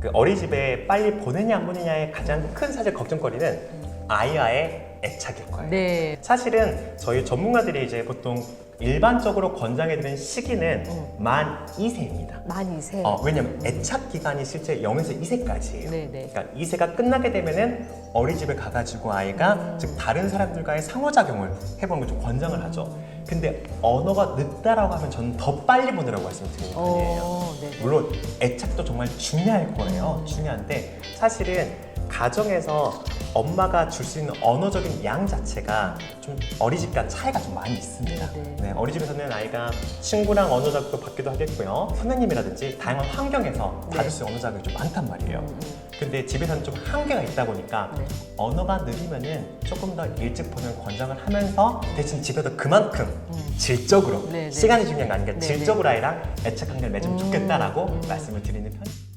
그 어린이집에 빨리 보내냐 안 보내냐의 가장 큰 사실 걱정거리는 아이와의 애착일 거예요. 네. 사실은 저희 전문가들이 이제 보통 일반적으로 권장해드리는 시기는 만 2세입니다. 만 2세. 어, 왜냐면 애착 기간이 실제 0에서 2세까지예요. 네, 네. 그러니까 2세가 끝나게 되면은 어린이집에 가가지고 아이가 음. 즉 다른 사람들과의 상호작용을 해보는 걸좀 권장을 하죠. 근데 언어가 늦다라고 하면 저는 더 빨리 보내라고 말씀드리는 편이에요. 어, 네. 물론 애착도 정말 중요할 거예요. 음. 중요한데 사실은 가정에서 엄마가 줄 수 있는 언어적인 양 자체가 좀 어린이집과 차이가 좀 많이 있습니다. 네, 네. 네, 어린이집에서는 아이가 친구랑 언어 자극도 받기도 하겠고요. 선생님이라든지 다양한 환경에서 네. 받을 수 있는 언어 자극이 좀 많단 말이에요. 음, 음. 근데 집에서는 좀 한계가 있다 보니까 네. 언어가 느리면은 조금 더 일찍 보는 권장을 하면서 대신 집에서 그만큼 질적으로 음. 네, 네. 시간이 중요한 게 아니라 네, 질적으로 아이랑 애착 관계를 맺으면 음, 좋겠다라고 음. 말씀을 드리는 편입니다.